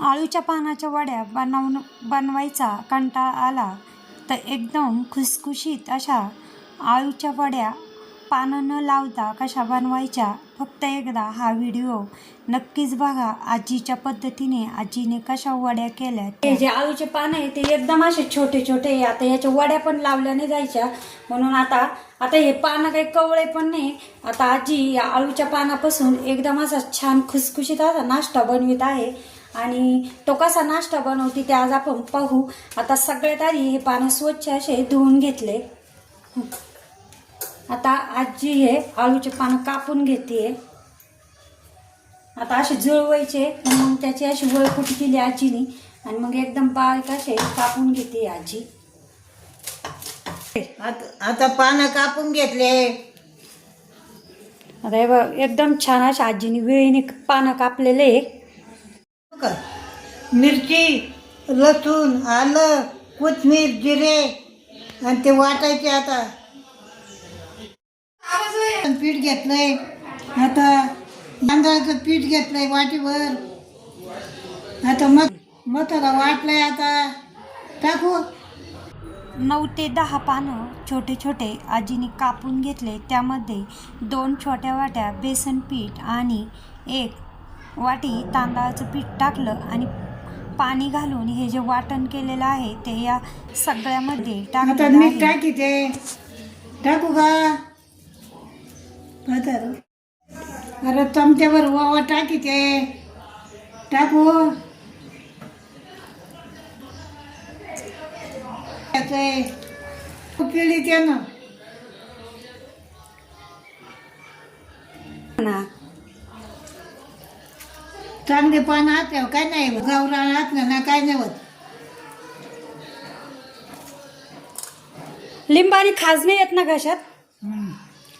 आळूच्या पानाच्या वड्या बनवून बनवायचा कंटाळा आला तर एकदम खुसखुशीत अशा आळूच्या वड्या पानं न लावता कशा बनवायच्या फक्त एकदा हा व्हिडिओ नक्कीच बघा. आजीच्या पद्धतीने आजीने कशा वड्या केल्या हे जे आळूचे पानं आहे ते एकदम असे छोटे छोटे आता याच्या वड्या पण लावल्या नाही जायच्या. म्हणून आता आता हे पानं काही कवळे पण नाही. आता आजी या आळूच्या पानापासून एकदम असा छान खुसखुशीत असा नाश्ता बनवित आहे. आणि तो कसा नाश्ता बनवते ते आज आपण पाहू. आता सगळ्यात आधी हे पानं स्वच्छ असे धुवून घेतले. आता आजी हे आळूचे पानं कापून घेते. आता असे जुळवायचे मग त्याची अशी वळकुटी केली आजीने. आणि मग एकदम बारीक असे कापून घेते आजी. आता आता पानं कापून घेतले. आता हे बघ एकदम छान अशा आजीने वेळीने पानं कापलेले. कर. मिरची लसूण आलं कोथमीर जिरे आणि ते वाटायचे आता. पीठ घेतलंय आता तांदळाचं पीठ घेतलंय वाटीभर. आता मग मसाला वाटलाय आता. टाकू? नऊ ते दहा पानं छोटे छोटे आजीने कापून घेतले. त्यामध्ये दोन छोट्या वाट्या बेसन पीठ आणि एक वाटी तांदळाचं पीठ टाकलं आणि पाणी घालून हे जे वाटण केलेलं आहे ते या सगळ्यामध्ये आता टाकलं मीठ आहे. टाकी ते. टाकू का? आता अरे चमच्यावर वावा टाकी ते. टाकू. पिळी ते ना. ना. चांगले पानं असल्यावर काय नाही होत. गावरान असलं ना काय नाही होत लिंबाने खाज नाही येत ना घशात हम्म.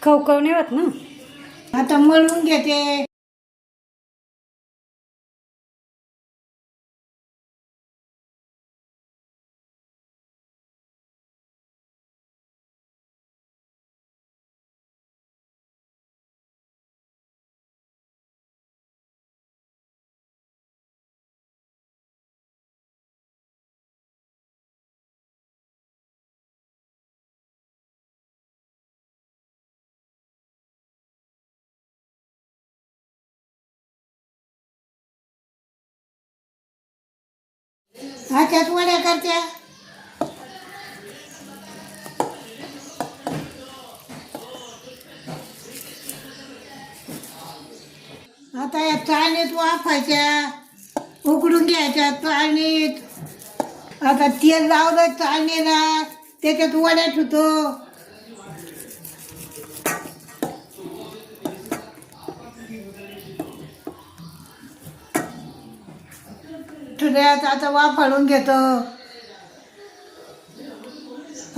खवखव नाही होत ना आता मळून घेते ह्याच्यात वड्या करत्या. आता या चाळणीत वाफायच्या उकडून घ्यायच्या चाळणीत. आता तेल लावलं चाळणीला त्याच्यात वड्या ठेवतो. ठुऱ्यात आता वाफाळून घेतो.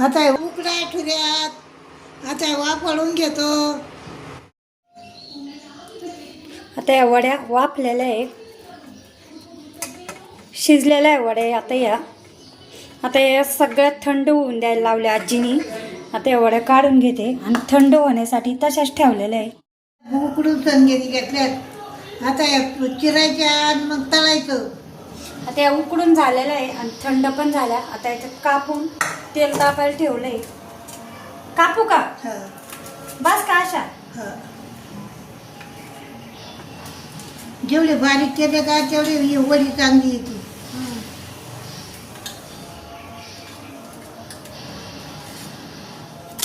आता उकडाय ठुऱ्यात आता हे वाफाळून घेतो. आता या वड्या वाफलेल्या आहे. शिजलेल्या आहे वड्या आता या. आता या सगळ्यात थंड होऊन द्यायला लावल्या आजीनी. आता या वड्या काढून घेते आणि थंड होण्यासाठी तशाच ठेवलेल्या आहे उकडून संगीत घेतल्यात. आता हे चिरायच्या आणि मग तळायचं. आता या उकडून झालेल्या आहे आणि थंड पण झाल्या. आता याच्यात कापून तेल तापायला ठेवलंय कापू का? बस का अशा. जेवढे बारीक केले का तेवढे वडी चांगली येते.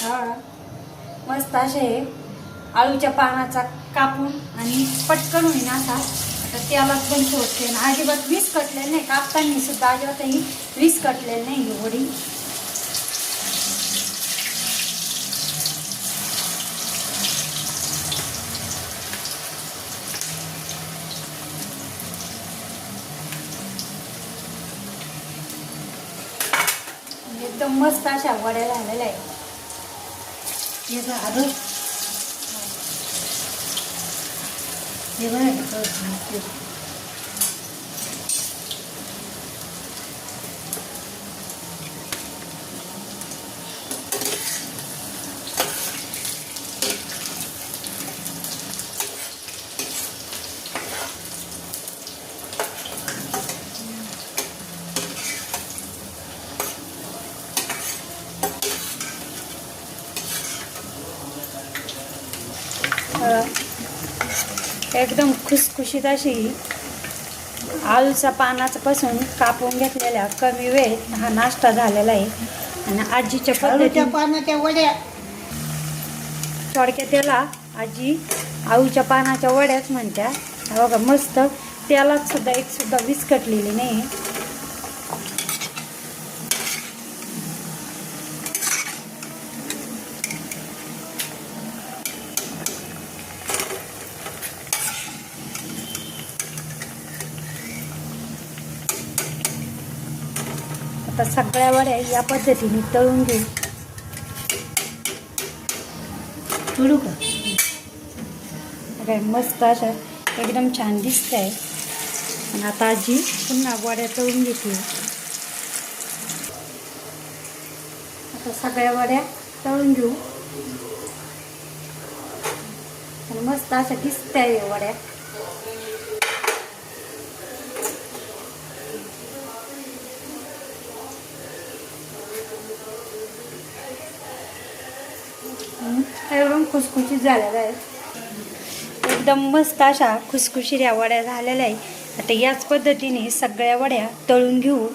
हा. मस्त असे आळूच्या पानाचा कापून आणि पटकन होईन असा. तर त्याला पण ठेवते. ना अजिबात वीस कटलेलं नाही. कापताना सुद्धा अजिबातही वीस कटलेलं नाही एवढी एकदम मस्त अशा वड्या झालेल्या आहेत. 另外一个还是。Yeah. Uh -huh. एकदम खुसखुशीत अशी आळूचा पानाचा पासून कापून घेतलेल्या कमी वेळेत हा नाश्ता झालेला आहे. आणि आजीच्या आळूच्या पद्धतीने पानाच्या वड्या. थोडक्यात त्याला आजी आळूच्या पानाच्या वड्याच म्हणत्या. हा बघा मस्त. त्यालाच सुद्धा एक सुद्धा विस्कटलेली नाही. आता सगळ्या वड्या या पद्धतीने तळून घेऊ. तळू का? काय मस्त अशा एकदम छान दिसत आहे आणि आता आजी पुन्हा वड्या तळून घेते आता सगळ्या वड्या तळून घेऊ. आणि मस्त अशा दिसत आहे वड्या हम्म, एकदम खुसखुशीत झालेल्या आहेत. एकदम मस्त अशा खुसखुशीत या वड्या झालेल्या आहे आता याच पद्धतीने सगळ्या वड्या तळून घेऊ.